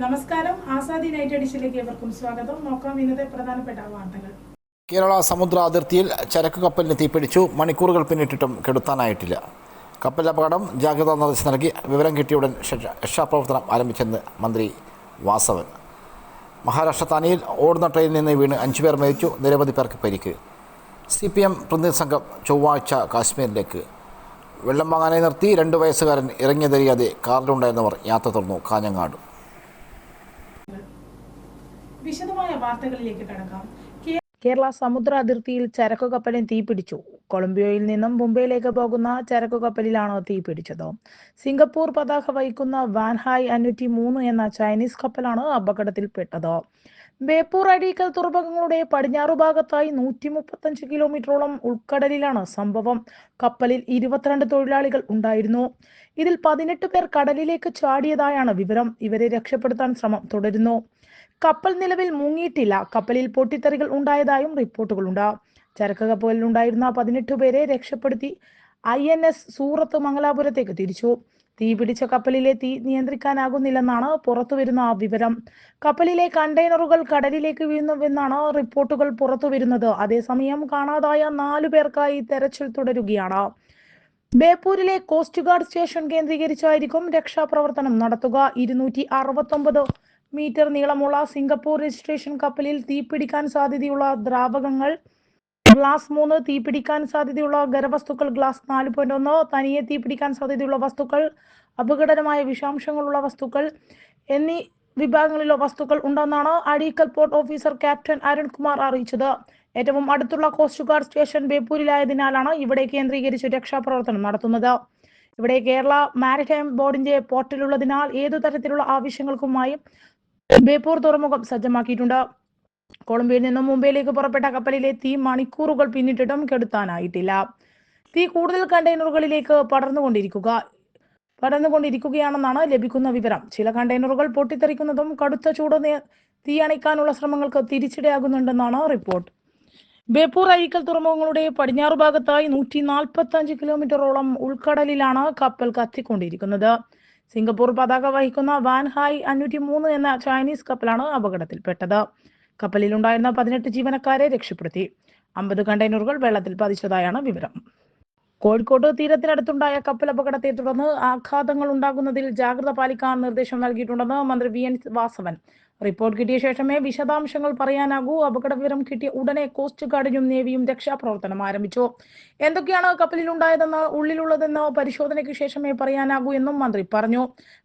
നമസ്കാരം. ആസാദി നൈറ്റ് എഡിഷനിലേക്ക് ഏവർക്കും സ്വാഗതം. നോക്കാം ഇന്നത്തെ പ്രധാനപ്പെട്ട വാർത്തകൾ. കേരള സമുദ്ര അതിർത്തിയിൽ ചരക്ക് കപ്പലിന് തീപിടിച്ചു. മണിക്കൂറുകൾ പിന്നിട്ടിട്ടും കെടുത്താനായിട്ടില്ല. കപ്പൽ അപകടം ജാഗ്രതാ നിർദ്ദേശം നൽകി. വിവരം കിട്ടിയുടൻ രക്ഷ- രക്ഷാപ്രവർത്തനം ആരംഭിച്ചെന്ന് മന്ത്രി വാസവൻ. മഹാരാഷ്ട്ര താനിയിൽ ഓടുന്ന ട്രെയിനിൽ നിന്ന് വീണ് അഞ്ചുപേർ മരിച്ചു. നിരവധി പേർക്ക് പരിക്ക്. സി പി എം പ്രതിനിധി സംഘം ചൊവ്വാഴ്ച കാശ്മീരിലേക്ക്. വെള്ളം വാങ്ങാനായി നിർത്തി. രണ്ട് വയസ്സുകാരൻ ഇറങ്ങിയതറിയാതെ കാറിലുണ്ടായിരുന്നവർ യാത്ര തുറന്നു. കാഞ്ഞങ്ങാട്. വിശദമായ വാർത്തകളിലേക്ക് കടക്കാം. കേരള സമുദ്ര അതിർത്തിയിൽ ചരക്കു കപ്പലിന് തീപിടിച്ചു കൊളംബിയോയിൽ നിന്നും മുംബൈയിലേക്ക് പോകുന്ന ചരക്കു കപ്പലിലാണ് തീപിടിച്ചത് സിംഗപ്പൂർ പതാക വഹിക്കുന്ന വാൻഹായ് അഞ്ഞൂറ്റി മൂന്ന് എന്ന ചൈനീസ് കപ്പലാണ് അപകടത്തിൽപ്പെട്ടത്. ബേപ്പൂർ അഴീക്കൽ തുറമുഖങ്ങളുടെ പടിഞ്ഞാറു ഭാഗത്തായി നൂറ്റി മുപ്പത്തഞ്ച് കിലോമീറ്ററോളം ഉൾക്കടലിലാണ് സംഭവം. കപ്പലിൽ ഇരുപത്തിരണ്ട് തൊഴിലാളികൾ ഉണ്ടായിരുന്നു. ഇതിൽ പതിനെട്ട് പേർ കടലിലേക്ക് ചാടിയതായാണ് വിവരം. ഇവരെ രക്ഷപ്പെടുത്താൻ ശ്രമം തുടരുന്നു. കപ്പൽ നിലവിൽ മുങ്ങിയിട്ടില്ല. കപ്പലിൽ പൊട്ടിത്തെറികൾ ഉണ്ടായതായും റിപ്പോർട്ടുകളുണ്ട്. ചരക്ക് കപ്പലിൽ ഉണ്ടായിരുന്ന പതിനെട്ട് പേരെ രക്ഷപ്പെടുത്തി ഐ എൻ എസ് സൂറത്ത് മംഗലാപുരത്തേക്ക് തിരിച്ചു. തീ പിടിച്ച കപ്പലിലെ തീ നിയന്ത്രിക്കാനാകുന്നില്ലെന്നാണ് പുറത്തുവരുന്ന വിവരം. കപ്പലിലെ കണ്ടെയ്നറുകൾ കടലിലേക്ക് വീഴുന്നുവെന്നാണ് റിപ്പോർട്ടുകൾ പുറത്തുവരുന്നത്. അതേസമയം കാണാതായ നാലു പേർക്കായി തെരച്ചിൽ തുടരുകയാണ്. ബേപ്പൂരിലെ കോസ്റ്റ് ഗാർഡ് സ്റ്റേഷൻ കേന്ദ്രീകരിച്ചായിരിക്കും രക്ഷാപ്രവർത്തനം നടത്തുക. ഇരുന്നൂറ്റി അറുപത്തൊമ്പത് മീറ്റർ നീളമുള്ള സിംഗപ്പൂർ രജിസ്ട്രേഷൻ കപ്പലിൽ തീപിടിക്കാൻ സാധ്യതയുള്ള ദ്രാവകങ്ങൾ ഗ്ലാസ് മൂന്ന് തീപിടിക്കാൻ സാധ്യതയുള്ള ഖരവസ്തുക്കൾ ഗ്ലാസ് നാല് പോയിന്റ് ഒന്ന് തനിയെ തീപിടിക്കാൻ സാധ്യതയുള്ള വസ്തുക്കൾ അപകടകരമായ വിഷാംശങ്ങളുള്ള വസ്തുക്കൾ എന്നീ വിഭാഗങ്ങളിലെ വസ്തുക്കൾ ഉണ്ടെന്നാണ് Azhikkal port officer captain Arunkumar അറിയിച്ചത്. ഏറ്റവും അടുത്തുള്ള കോസ്റ്റ് ഗാർഡ് സ്റ്റേഷൻ ബേപ്പൂരിലായതിനാലാണ് ഇവിടെ കേന്ദ്രീകരിച്ച് രക്ഷാപ്രവർത്തനം നടത്തുന്നത്. ഇവിടെ കേരള മാരിടൈം ബോർഡിന്റെ പോർട്ടലുള്ളതിനാൽ ഏതു തരത്തിലുള്ള ആവശ്യങ്ങൾക്കുമായി ബേപ്പൂർ തുറമുഖം സജ്ജമാക്കിയിട്ടുണ്ട്. കൊളംബിയയിൽ നിന്നും മുംബൈയിലേക്ക് പുറപ്പെട്ട കപ്പലിലെ തീ മണിക്കൂറുകൾ പിന്നിട്ടിട്ടും കെടുത്താനായിട്ടില്ല. തീ കൂടുതൽ കണ്ടെയ്നറുകളിലേക്ക് പടർന്നുകൊണ്ടിരിക്കുക. പടർന്നുകൊണ്ടിരിക്കുകയാണെന്നാണ് ലഭിക്കുന്ന വിവരം. ചില കണ്ടെയ്നറുകൾ പൊട്ടിത്തെറിക്കുന്നതും കടുത്ത ചൂട് തീ അണയ്ക്കാനുള്ള ശ്രമങ്ങൾക്ക് തിരിച്ചിടയാകുന്നുണ്ടെന്നാണ് റിപ്പോർട്ട്. ബേപ്പൂർ അഴീക്കൽ തുറമുഖങ്ങളുടെ പടിഞ്ഞാറു ഭാഗത്തായി നൂറ്റി നാൽപ്പത്തി അഞ്ച് കിലോമീറ്ററോളം ഉൾക്കടലിലാണ് കപ്പൽ കത്തിക്കൊണ്ടിരിക്കുന്നത്. സിംഗപ്പൂർ പതാക വഹിക്കുന്ന വാൻഹായ് അഞ്ഞൂറ്റി മൂന്ന് എന്ന ചൈനീസ് കപ്പലാണ് അപകടത്തിൽപ്പെട്ടത്. കപ്പലിലുണ്ടായിരുന്ന പതിനെട്ട് ജീവനക്കാരെ രക്ഷപ്പെടുത്തി. അമ്പത് കണ്ടെയ്നറുകൾ വെള്ളത്തിൽ പതിച്ചതായാണ് വിവരം. കോഴിക്കോട് തീരത്തിനടുത്തുണ്ടായ കപ്പൽ അപകടത്തെ തുടർന്ന് ആഘാതങ്ങൾ ഉണ്ടാകുന്നതിൽ ജാഗ്രത പാലിക്കാൻ നിർദ്ദേശം നൽകിയിട്ടുണ്ടെന്ന് മന്ത്രി വി എൻ വാസവൻ. റിപ്പോർട്ട് കിട്ടിയ ശേഷമേ വിശദാംശങ്ങൾ പറയാനാകൂ. അപകട വിവരം കിട്ടിയ ഉടനെ കോസ്റ്റ് ഗാർഡിനും നേവിയും രക്ഷാപ്രവർത്തനം ആരംഭിച്ചു. എന്തൊക്കെയാണ് കപ്പലിൽ ഉണ്ടായതെന്ന് ഉള്ളിലുള്ളതെന്ന് പരിശോധനയ്ക്ക് ശേഷമേ പറയാനാകൂ എന്നും മന്ത്രി പറഞ്ഞു.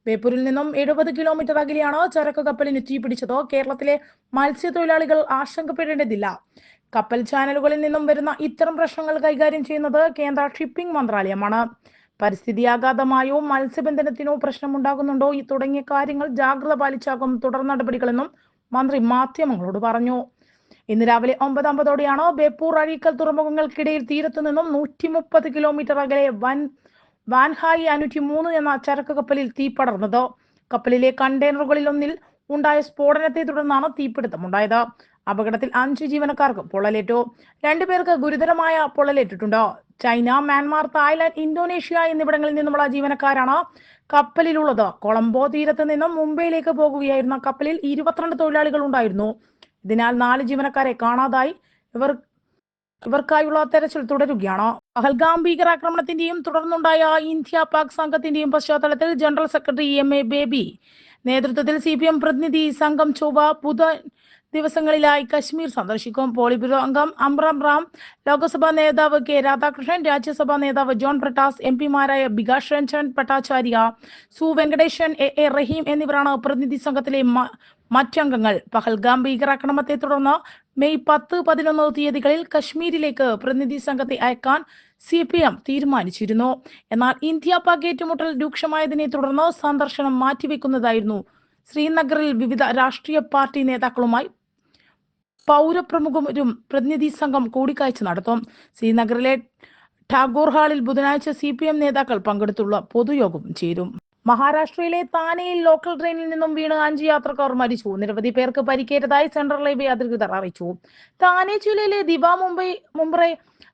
ബേപ്പൂരിൽ നിന്നും എഴുപത് കിലോമീറ്റർ അകലെയാണ് ചരക്ക് കപ്പലിന് തീപിടിച്ചത്. കേരളത്തിലെ മത്സ്യത്തൊഴിലാളികൾ ആശങ്കപ്പെടേണ്ടതില്ല. കപ്പൽ ചാനലുകളിൽ നിന്നും വരുന്ന ഇത്തരം പ്രശ്നങ്ങൾ കൈകാര്യം ചെയ്യുന്നത് കേന്ദ്ര ഷിപ്പിംഗ് മന്ത്രാലയമാണ്. പരിസ്ഥിതി ആഘാതമായോ മത്സ്യബന്ധനത്തിനോ പ്രശ്നമുണ്ടാകുന്നുണ്ടോ ഈ തുടങ്ങിയ കാര്യങ്ങൾ ജാഗ്രത പാലിച്ചാകും തുടർ നടപടികളെന്നും മന്ത്രി മാധ്യമങ്ങളോട് പറഞ്ഞു. ഇന്ന് രാവിലെ ഒമ്പത് അമ്പതോടെയാണ് ബേപ്പൂർ അഴീക്കൽ തുറമുഖങ്ങൾക്കിടയിൽ തീരത്തു നിന്നും നൂറ്റി മുപ്പത് കിലോമീറ്റർ അകലെ വൻ വാൻഹായി അഞ്ഞൂറ്റി മൂന്ന് എന്ന ചരക്ക് കപ്പലിൽ തീ പടർന്നത്. കപ്പലിലെ കണ്ടെയ്നറുകളിലൊന്നിൽ ഉണ്ടായ സ്ഫോടനത്തെ തുടർന്നാണ് തീപിടുത്തമുണ്ടായത്. അപകടത്തിൽ അഞ്ച് ജീവനക്കാർക്കും പൊള്ളലേറ്റു. രണ്ടുപേർക്ക് ഗുരുതരമായ പൊള്ളലേറ്റിട്ടുണ്ട്. ചൈന മ്യാൻമാർ തായ്ലാന്റ് ഇന്തോനേഷ്യ എന്നിവിടങ്ങളിൽ നിന്നുമുള്ള ജീവനക്കാരാണ് കപ്പലിലുള്ളത്. കൊളംബോ തീരത്ത് നിന്നും മുംബൈയിലേക്ക് പോകുകയായിരുന്ന കപ്പലിൽ ഇരുപത്തിരണ്ട് തൊഴിലാളികൾ ഉണ്ടായിരുന്നു. ഇതിനാൽ നാല് ജീവനക്കാരെ കാണാതായി. ഇവർ ഇവർക്കായുള്ള തെരച്ചിൽ തുടരുകയാണ്. പഹൽഗാം ഭീകരാക്രമണത്തിന്റെയും തുടർന്നുണ്ടായ ഇന്ത്യ പാക് സംഘത്തിന്റെയും പശ്ചാത്തലത്തിൽ general secretary M A Baby നേതൃത്വത്തിൽ സി പ്രതിനിധി സംഘം ചൊവ്വ ബുധൻ ദിവസങ്ങളിലായി കശ്മീർ സന്ദർശിക്കും. പോളിബ്യൂറോ അംഗം അമ്രം റാം ലോക്സഭാ നേതാവ് കെ രാധാകൃഷ്ണൻ രാജ്യസഭാ നേതാവ് ജോൺ പ്രട്ടാസ് എം പിമാരായ ബികാഷ് രഞ്ജൻ ഭട്ടാചാര്യ സു വെങ്കടേശൻ എ എ റഹീം എന്നിവരാണ് പ്രതിനിധി സംഘത്തിലെ മറ്റംഗങ്ങൾ. പഹൽഗാം ഭീകരാക്രമണത്തെ തുടർന്ന് മെയ് പത്ത് പതിനൊന്ന് തീയതികളിൽ കശ്മീരിലേക്ക് പ്രതിനിധി സംഘത്തെ അയക്കാൻ സി പി എം തീരുമാനിച്ചിരുന്നു. എന്നാൽ ഇന്ത്യ പാക് ഏറ്റുമുട്ടൽ രൂക്ഷമായതിനെ തുടർന്ന് സന്ദർശനം മാറ്റിവെക്കുന്നതായിരുന്നു. ശ്രീനഗറിൽ വിവിധ രാഷ്ട്രീയ പാർട്ടി നേതാക്കളുമായി പൗരപ്രമുഖരും പ്രതിനിധി സംഘം കൂടിക്കാഴ്ച നടത്തും. ശ്രീനഗറിലെ ടാഗോർ ഹാളിൽ ബുധനാഴ്ച സി പി എം നേതാക്കൾ പങ്കെടുത്തുള്ള പൊതുയോഗം ചേരും. മഹാരാഷ്ട്രയിലെ താനെയിൽ ലോക്കൽ ട്രെയിനിൽ നിന്നും വീണ് അഞ്ച് യാത്രക്കാർ മരിച്ചു. നിരവധി പേർക്ക് പരിക്കേറ്റതായി സെൻട്രൽ റെയിൽവേ അധികൃതർ അറിയിച്ചു. താനെ ജില്ലയിലെ ദിബ മുംബൈ മുംബൈ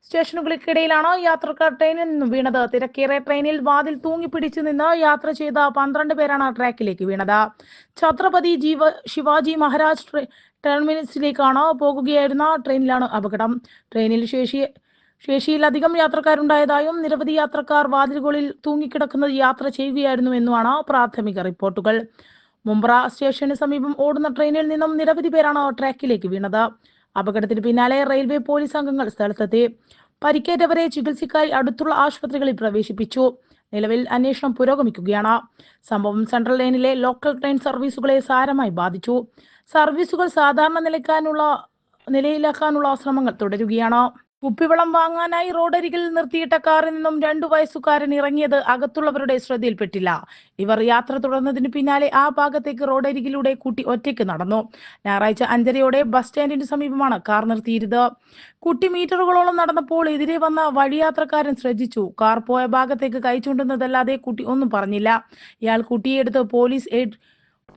സ്റ്റേഷനുകൾക്കിടയിലാണ് യാത്രക്കാർ ട്രെയിനിൽ നിന്നും വീണത്. തിരക്കേറിയ ട്രെയിനിൽ വാതിൽ തൂങ്ങിപ്പിടിച്ചു നിന്ന് യാത്ര ചെയ്ത പന്ത്രണ്ട് പേരാണ് ട്രാക്കിലേക്ക് വീണത്. ഛത്രപതി ജീവ ശിവാജി മഹാരാജ് ടെർമിനസിലേക്കാണ് പോകുകയായിരുന്ന ട്രെയിനിലാണ് അപകടം. ട്രെയിനിൽ ശേഷി ശേഷിയിലധികം യാത്രക്കാരുണ്ടായതായും നിരവധി യാത്രക്കാർ വാതിലുകളിൽ തൂങ്ങിക്കിടക്കുന്നത് യാത്ര ചെയ്യുകയായിരുന്നുവെന്നുമാണ് പ്രാഥമിക റിപ്പോർട്ടുകൾ. മുംബ്ര സ്റ്റേഷന് സമീപം ഓടുന്ന ട്രെയിനിൽ നിന്നും നിരവധി പേരാണ് ട്രാക്കിലേക്ക് വീണത്. അപകടത്തിന് പിന്നാലെ റെയിൽവേ പോലീസ് അംഗങ്ങൾ സ്ഥലത്തെത്തി. പരിക്കേറ്റവരെ ചികിത്സയ്ക്കായി അടുത്തുള്ള ആശുപത്രികളിൽ പ്രവേശിപ്പിച്ചു. നിലവിൽ അന്വേഷണം പുരോഗമിക്കുകയാണ്. സംഭവം സെൻട്രൽ ലൈനിലെ ലോക്കൽ ട്രെയിൻ സർവീസുകളെ സാരമായി ബാധിച്ചു. സർവീസുകൾ സാധാരണ നിലയ്ക്കാനുള്ള നിലയിലാക്കാനുള്ള ശ്രമങ്ങൾ തുടരുകയാണ്. കുപ്പിവെള്ളം വാങ്ങാനായി റോഡരികിൽ നിർത്തിയിട്ട കാറിൽ നിന്നും രണ്ടു വയസ്സുകാരൻ ഇറങ്ങിയത് അകത്തുള്ളവരുടെ ശ്രദ്ധയിൽപ്പെട്ടില്ല. ഇവർ യാത്ര തുടർന്നതിന് പിന്നാലെ ആ ഭാഗത്തേക്ക് റോഡരികിലൂടെ കുട്ടി ഒറ്റയ്ക്ക് നടന്നു. ഞായറാഴ്ച അഞ്ചരയോടെ ബസ് സ്റ്റാൻഡിന് സമീപമാണ് കാർ നിർത്തിയിരുന്നത്. കുട്ടി മീറ്ററുകളോളം നടന്നപ്പോൾ എതിരെ വന്ന വഴിയാത്രക്കാരൻ ശ്രദ്ധിച്ചു. കാർ പോയ ഭാഗത്തേക്ക് കൈ കുട്ടി ഒന്നും പറഞ്ഞില്ല. ഇയാൾ കുട്ടിയെടുത്ത് പോലീസ് എയ്ഡ്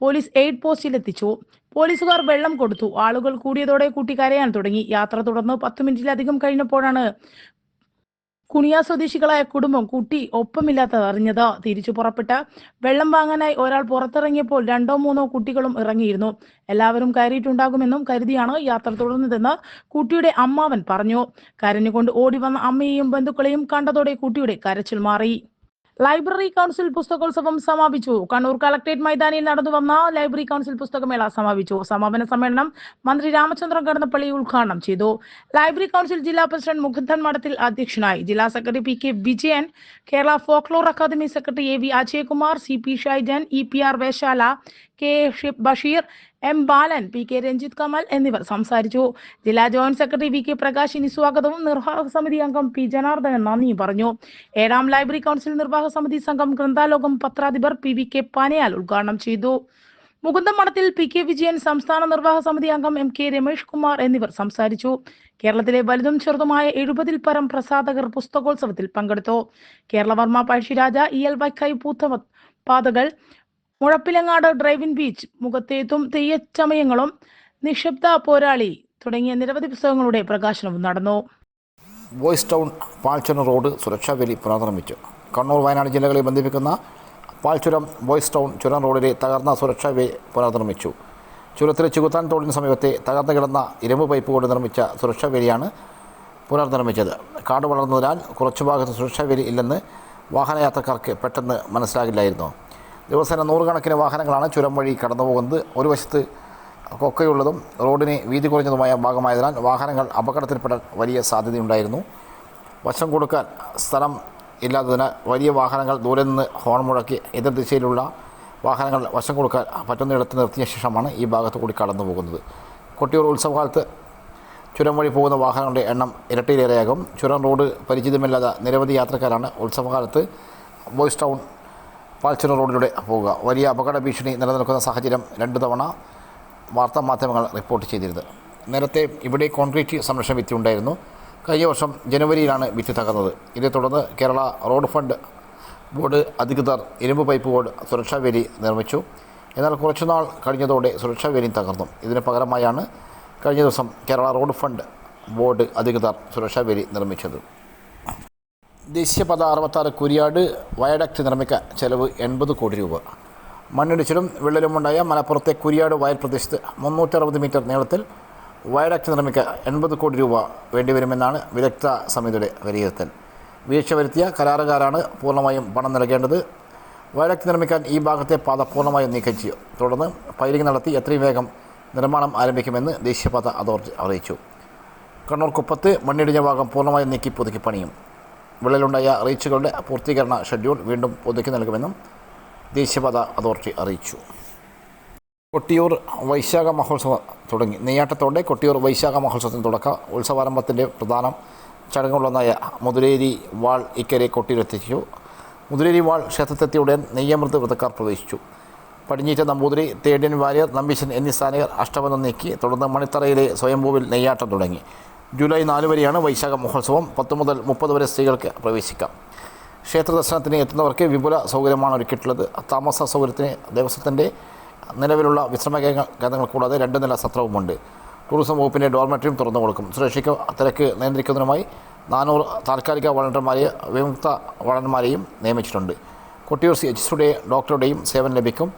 പോലീസ് എയ്ഡ് പോസ്റ്റിൽ എത്തിച്ചു പോലീസുകാർ വെള്ളം കൊടുത്തു. ആളുകൾ കൂടിയതോടെ കൂട്ടി കരയാൻ തുടങ്ങി. യാത്ര തുടർന്ന് പത്ത് മിനിറ്റിലധികം കഴിഞ്ഞപ്പോഴാണ് കുണിയാ സ്വദേശികളായ കുടുംബം കുട്ടി ഒപ്പമില്ലാത്തത് അറിഞ്ഞത്. തിരിച്ചു പുറപ്പെട്ട വെള്ളം വാങ്ങാനായി ഒരാൾ പുറത്തിറങ്ങിയപ്പോൾ രണ്ടോ മൂന്നോ കുട്ടികളും ഇറങ്ങിയിരുന്നു. എല്ലാവരും കയറിയിട്ടുണ്ടാകുമെന്നും കരുതിയാണ് യാത്ര തുടർന്നതെന്ന് കുട്ടിയുടെ അമ്മാവൻ പറഞ്ഞു. കരഞ്ഞുകൊണ്ട് ഓടി വന്ന അമ്മയെയും ബന്ധുക്കളെയും കണ്ടതോടെ കുട്ടിയുടെ കരച്ചിൽ മാറി. ലൈബ്രറി കൗൺസിൽ പുസ്തകോത്സവം സമാപിച്ചു. കണ്ണൂർ കളക്ടറേറ്റ് മൈതാനിയിൽ നടന്നു വന്ന ലൈബ്രറി കൗൺസിൽ പുസ്തകമേള സമാപിച്ചു. സമാപന സമ്മേളനം മന്ത്രി രാമചന്ദ്രൻ കടന്നപ്പള്ളി ഉദ്ഘാടനം ചെയ്തു. ലൈബ്രറി കൗൺസിൽ ജില്ലാ പ്രസിഡന്റ് മുകുന്ദൻ മഠത്തിൽ അധ്യക്ഷനായി. ജില്ലാ secretary P K Vijayan Kerala folklore academy secretary A V Ajayakumar C P Shaijan E P R Veshala K Basheer M Balan P K Ranjith Kamal എന്നിവർ സംസാരിച്ചു. ജില്ലാ joint secretary V K Prakash ഇനി സ്വാഗതവും നിർവാഹക സമിതി അംഗം P Janardhanan നന്ദിയും പറഞ്ഞു. ഏഴാം ലൈബ്രറി കൗൺസിൽ നിർവാഹക സമിതി സംഘം ഗ്രന്ഥാലോകം പത്രാധിപർ പി വി കെ പാനയാൽ ഉദ്ഘാടനം ചെയ്തു. മുകുന്ദം മഠത്തിൽ പി കെ വിജയൻ സംസ്ഥാന നിർവാഹക സമിതി അംഗം എം കെ രമേഷ് കുമാർ എന്നിവർ സംസാരിച്ചു. കേരളത്തിലെ വലുതും ചെറുതുമായ എഴുപതിൽ പരം പ്രസാധകർ പുസ്തകോത്സവത്തിൽ പങ്കെടുത്തു. കേരളവർമ്മ പഴശ്ശിരാജ ഇ എൽ വൈക്കൈ പൂത്തവ പാതകൾ മുഴപ്പിലങ്ങാട് ഡ്രൈവിൻ ബീച്ച് മുഖത്തേത്തും തെയ്യച്ചമയങ്ങളും നിശബ്ദ പോരാളി തുടങ്ങിയ നിരവധി പുസ്തകങ്ങളുടെ പ്രകാശനവും നടന്നു. ബോയ്സ് ടൗൺ പാൽച്ചുരം റോഡ് സുരക്ഷാ വേലി പുനർനിർമ്മിച്ചു കണ്ണൂർ വയനാട് ജില്ലകളെ ബന്ധിപ്പിക്കുന്ന പാൽച്ചുരം ബോയ്സ് ടൗൺ ചുരം റോഡിലെ തകർന്ന സുരക്ഷാ വേലി പുനർനിർമ്മിച്ചു ചുരത്തിലെ ചുകുത്താൻ തോടിന് സമീപത്തെ തകർന്നു കിടന്ന ഇരുമ്പ് പൈപ്പ് കൊണ്ട് നിർമ്മിച്ച സുരക്ഷാ വേലിയാണ് പുനർനിർമ്മിച്ചത് കാട് വളർന്നതിനാൽ കുറച്ചു ഭാഗത്ത് സുരക്ഷാ വേലി ഇല്ലെന്ന് വാഹനയാത്രക്കാർക്ക് പെട്ടെന്ന് മനസ്സിലാകില്ലായിരുന്നു. ദിവസേന നൂറുകണക്കിന് വാഹനങ്ങളാണ് ചുരം വഴി കടന്നു പോകുന്നത് ഒരു വശത്ത് കൊക്കയുള്ളതും റോഡിന് വീതി കുറഞ്ഞതുമായ ഭാഗമായതിനാൽ വാഹനങ്ങൾ അപകടത്തിൽപ്പെടാൻ വലിയ സാധ്യതയുണ്ടായിരുന്നു. വശം കൊടുക്കാൻ സ്ഥലം ഇല്ലാത്തതിനാൽ വലിയ വാഹനങ്ങൾ ദൂരെ നിന്ന് ഹോൺ മുഴക്കി എതിർ ദിശയിലുള്ള വാഹനങ്ങൾ വശം കൊടുക്കാൻ പറ്റുന്നിടത്ത് നിർത്തിയ ശേഷമാണ് ഈ ഭാഗത്ത് കൂടി കടന്നു പോകുന്നത് കൊട്ടിയൂർ ഉത്സവകാലത്ത് ചുരം വഴി പോകുന്ന വാഹനങ്ങളുടെ എണ്ണം ഇരട്ടിയിലേറെയാകും. ചുരം റോഡ് പരിചിതമില്ലാത്ത നിരവധി യാത്രക്കാരാണ് ഉത്സവകാലത്ത് ബോയ്സ് ടൗൺ പാൽച്ചുരം റോഡിലൂടെ പോവുക. വലിയ അപകട ഭീഷണി നിലനിൽക്കുന്ന സാഹചര്യം രണ്ട് തവണ വാർത്താ മാധ്യമങ്ങൾ റിപ്പോർട്ട് ചെയ്തിരുന്നത്. നേരത്തെ ഇവിടെ കോൺക്രീറ്റ് സംരക്ഷണ ഭിത്തി ഉണ്ടായിരുന്നു. കഴിഞ്ഞ വർഷം ജനുവരിയിലാണ് ഭിത്തി തകർന്നത്. ഇതേ തുടർന്ന് കേരള റോഡ് ഫണ്ട് ബോർഡ് അധികൃതർ ഇരുമ്പ് പൈപ്പ് ബോർഡ് സുരക്ഷാ വേലി നിർമ്മിച്ചു. എന്നാൽ കുറച്ചുനാൾ കഴിഞ്ഞതോടെ സുരക്ഷാ വേലി തകർന്നു. ഇതിന് പകരമായാണ് കഴിഞ്ഞ ദിവസം കേരള റോഡ് ഫണ്ട് ബോർഡ് അധികൃതർ സുരക്ഷാ വേലി നിർമ്മിച്ചത്. ദേശീയപാത അറുപത്താറ് കുരിയാട് വയഡക്റ്റ് നിർമ്മിക്കാൻ ചെലവ് എൺപത് കോടി രൂപ. മണ്ണിടിച്ചിലും വിള്ളലുമുണ്ടായ മലപ്പുറത്തെ കുരിയാട് വയൽ പ്രദേശത്ത് മുന്നൂറ്ററുപത് മീറ്റർ നീളത്തിൽ വയഡക്റ്റ് നിർമ്മിക്കാൻ എൺപത് കോടി രൂപ വേണ്ടിവരുമെന്നാണ് വിദഗ്ധ സമിതിയുടെ വിലയിരുത്തൽ. വീഴ്ച വരുത്തിയ കരാറുകാരാണ് പൂർണമായും പണം നൽകേണ്ടത്. വയഡക്റ്റ് നിർമ്മിക്കാൻ ഈ ഭാഗത്തെ പാത പൂർണമായും നീക്കം ചെയ്യും. തുടർന്ന് പൈലിംഗ് നടത്തി എത്രയും വേഗം നിർമ്മാണം ആരംഭിക്കുമെന്ന് ദേശീയപാത അതോറിറ്റി അറിയിച്ചു. കണ്ണൂർ കുപ്പത്ത് മണ്ണിടിഞ്ഞ ഭാഗം പൂർണമായും നീക്കി പുതുക്കി പണിയും. വിള്ളലുണ്ടായ റീച്ചുകളുടെ പൂർത്തീകരണ ഷെഡ്യൂൾ വീണ്ടും പുതുക്കി നൽകുമെന്നും ദേശീയപാത അതോറിറ്റി അറിയിച്ചു. കൊട്ടിയൂർ വൈശാഖ മഹോത്സവം തുടങ്ങി. നെയ്യാട്ടത്തോടെ കൊട്ടിയൂർ വൈശാഖ മഹോത്സവത്തിന് തുടക്ക ഉത്സവാരംഭത്തിന്റെ പ്രധാന ചടങ്ങുകളൊന്നായ മുതുരേരി വാൾ ഇക്കരെ കൊട്ടിയൂരെത്തിച്ചു മുതുരേരി വാൾ ക്ഷേത്രത്തെത്തിയ ഉടൻ നെയ്യമൃത് വ്രതക്കാർ പ്രവേശിച്ചു. പടിഞ്ഞീറ്റ നമ്പൂതിരി തേടിയൻ വാര്യർ നമ്പീശൻ എന്നീ സ്ഥാനികർ അഷ്ടബന്ധം നീക്കി തുടർന്ന് മണിത്തറയിലെ സ്വയംഭൂവിൽ നെയ്യാട്ടം തുടങ്ങി. ജൂലൈ നാല് വരെയാണ് വൈശാഖ മഹോത്സവം. പത്ത് മുതൽ മുപ്പത് വരെ സ്ത്രീകൾക്ക് പ്രവേശിക്കാം. ക്ഷേത്ര ദർശനത്തിന് എത്തുന്നവർക്ക് വിപുല സൗകര്യമാണ് ഒരുക്കിയിട്ടുള്ളത്. താമസ സൗകര്യത്തിന് ദേവസ്വത്തിന്റെ നിലവിലുള്ള വിശ്രമ കേന്ദ്രങ്ങൾ കൂടാതെ രണ്ട് നില സത്രവുമുണ്ട്. ടൂറിസം വകുപ്പിന്റെ ഡോർമെറ്ററിയും തുറന്നു കൊടുക്കും. സുരക്ഷയ്ക്ക് തിരക്ക് നിയന്ത്രിക്കുന്നതിനുമായി നാനൂറ് താൽക്കാലിക വളണ്ടർമാരെ വിമുക്ത വളണ്ടർമാരെയും നിയമിച്ചിട്ടുണ്ട്. കൊട്ടിയൂർ സി എച്ച് ഡോക്ടറുടെയും സേവനം ലഭിക്കും.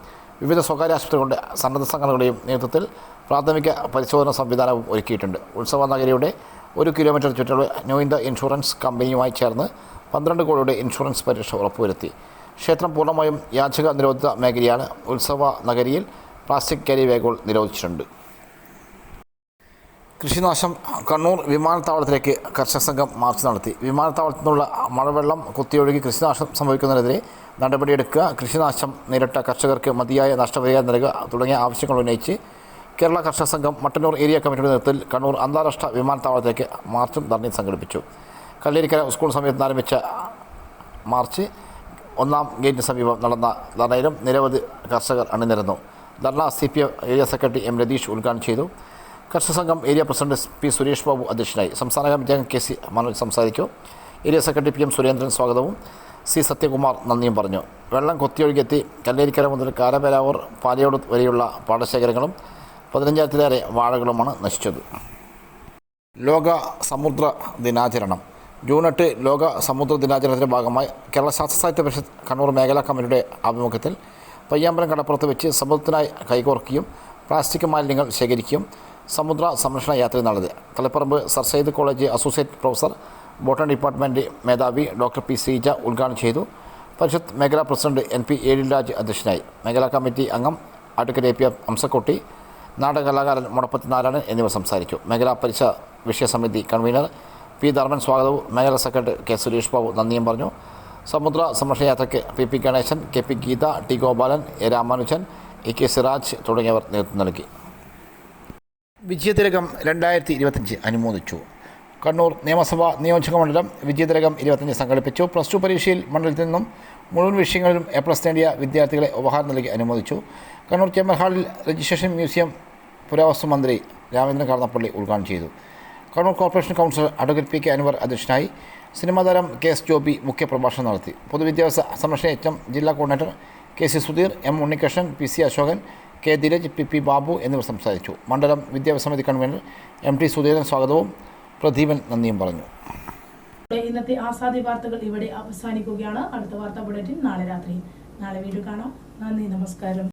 വിവിധ സ്വകാര്യ ആശുപത്രികളുടെ സന്നദ്ധ സംഘടനകളുടെയും നേതൃത്വത്തിൽ പ്രാഥമിക പരിശോധന സംവിധാനവും ഒരുക്കിയിട്ടുണ്ട്. ഉത്സവ നഗരിയുടെ ഒരു കിലോമീറ്റർ ചുറ്റളവ് ന്യൂഇന്ത ഇൻഷുറൻസ് കമ്പനിയുമായി ചേർന്ന് പന്ത്രണ്ട് കോടിയുടെ ഇൻഷുറൻസ് പരിരക്ഷ ഉറപ്പുവരുത്തി. ക്ഷേത്രം പൂർണമായും യാചക നിരോധിത മേഖലയാണ് ഉത്സവ നഗരിയിൽ പ്ലാസ്റ്റിക് കരി ബാഗുകൾ നിരോധിച്ചിട്ടുണ്ട്. കൃഷിനാശം കണ്ണൂർ വിമാനത്താവളത്തിലേക്ക് കർഷക സംഘം മാർച്ച് നടത്തി. വിമാനത്താവളത്തിൽ നിന്നുള്ള മഴവെള്ളം കുത്തിയൊഴുകി കൃഷിനാശം സംഭവിക്കുന്നതിനെതിരെ നടപടിയെടുക്കുക കൃഷിനാശം നേരിട്ട കർഷകർക്ക് മതിയായ നഷ്ടപരിഹാരം നൽകുക തുടങ്ങിയ ആവശ്യങ്ങൾ ഉന്നയിച്ച് കേരള കർഷക സംഘം മട്ടന്നൂർ ഏരിയ കമ്മിറ്റിയുടെ നേതൃത്വത്തിൽ കണ്ണൂർ അന്താരാഷ്ട്ര വിമാനത്താവളത്തിലേക്ക് മാർച്ചും ധർണയും സംഘടിപ്പിച്ചു. കല്ലേരിക്കര സ്കൂൾ സമയത്ത് ആരംഭിച്ച മാർച്ച് ഒന്നാം ഗേറ്റിന് സമീപം നടന്ന ധർണയിലും നിരവധി കർഷകർ അണിനിരന്നു. ധർണ C P M area secretary M Ratheesh ഉദ്ഘാടനം ചെയ്തു. കർഷക സംഘം area president P Suresh Babu അധ്യക്ഷനായി. സംസ്ഥാന കമ്മിറ്റി അംഗം കെ സി മനോജ് സംസാരിച്ചു. Area secretary P M Surendran സ്വാഗതവും സി സത്യകുമാർ നന്ദിയും പറഞ്ഞു. വെള്ളം കൊത്തിയൊഴുകിയെത്തി കല്ലേരിക്കര മുതൽ കാരപേരാവൂർ പാലയോട് വരെയുള്ള പാടശേഖരങ്ങളും പതിനഞ്ചായിരത്തിലേറെ വാഴകളുമാണ് നശിച്ചത്. ലോക സമുദ്ര ദിനാചരണം. ജൂൺ എട്ട് ലോക സമുദ്ര ദിനാചരണത്തിന്റെ ഭാഗമായി കേരള ശാസ്ത്ര സാഹിത്യ പരിഷത്ത് കണ്ണൂർ മേഖലാ കമ്മിറ്റിയുടെ ആഭിമുഖ്യത്തിൽ പയ്യാമ്പലം കടപ്പുറത്ത് വെച്ച് സമുദ്രത്തിനായി കൈകോർക്കുകയും പ്ലാസ്റ്റിക് മാലിന്യങ്ങൾ ശേഖരിക്കുകയും സമുദ്ര സംരക്ഷണ യാത്ര നടത്തി. Thalapparamba sir Syed college associate professor botany department മേധാവി ഡോക്ടർ പി ശ്രീജ ഉദ്ഘാടനം ചെയ്തു. പരിഷത്ത് മേഖലാ പ്രസിഡന്റ് എൻ പി ഏഴിൽരാജ് അധ്യക്ഷനായി. മേഖലാ കമ്മിറ്റി അംഗം അഡ്വക്കേറ്റ് എ പി അംസക്കുട്ടി നാടകകലാകാരൻ മുടപ്പത്തി നാരായണൻ എന്നിവർ സംസാരിക്കും മേഖലാ പരിശ വിഷയസമിതി കൺവീനർ പി ധർമ്മൻ സ്വാഗതവും മേഖലാ സെക്രട്ടറി കെ സുരേഷ് ബാബു നന്ദിയും പറഞ്ഞു. സമുദ്ര സംരക്ഷണ യാത്രയ്ക്ക് P P Ganesan K P Geetha T Gopalan A Ramanujan A K Siraj തുടങ്ങിയവർ നേതൃത്വം നൽകി. വിജയതിലകം രണ്ടായിരത്തി ഇരുപത്തഞ്ച് അനുമോദിച്ചു. കണ്ണൂർ നിയമസഭാ നിയോജക മണ്ഡലം വിജയതിലകം ഇരുപത്തഞ്ച് സംഘടിപ്പിച്ചു. പ്ലസ് ടു പരീക്ഷയിൽ മണ്ഡലത്തിൽ നിന്നും മുഴുവൻ വിഷയങ്ങളിലും എ പ്ലസ് നേടിയ വിദ്യാർത്ഥികളെ ഉപഹാരം നൽകി അനുമോദിച്ചു. കണ്ണൂർ ചേമ്പർ ഹാളിൽ രജിസ്ട്രേഷൻ മ്യൂസിയം പുരാവസ്തു മന്ത്രി രാമേന്ദ്രൻ കടന്നപ്പള്ളി ഉദ്ഘാടനം ചെയ്തു. Kannur corporation councillor advocate P K Anvar അധ്യക്ഷനായി സിനിമാ താരം കെ എസ് ജോബി മുഖ്യപ്രഭാഷണം നടത്തി. പൊതുവിദ്യാഭ്യാസ സംരക്ഷണ യജ്ഞം ജില്ലാ coordinator K C Sudheer M Unnikrishnan P C Ashokan K Dheeraj P P Babu എന്നിവർ സംസാരിച്ചു. മണ്ഡലം വിദ്യാഭ്യാസ സമിതി കൺവീനർ എം ടി സുധീരൻ സ്വാഗതവും പ്രദീപൻ നന്ദിയും പറഞ്ഞു. ഇന്നത്തെ ആസാദി വാർത്തകൾ ഇവിടെ അവസാനിക്കുകയാണ്. അടുത്ത വാർത്താ ബുള്ളറ്റിൻ നാളെ രാത്രി. നാളെ വീണ്ടും കാണാം. നന്ദി നമസ്കാരം.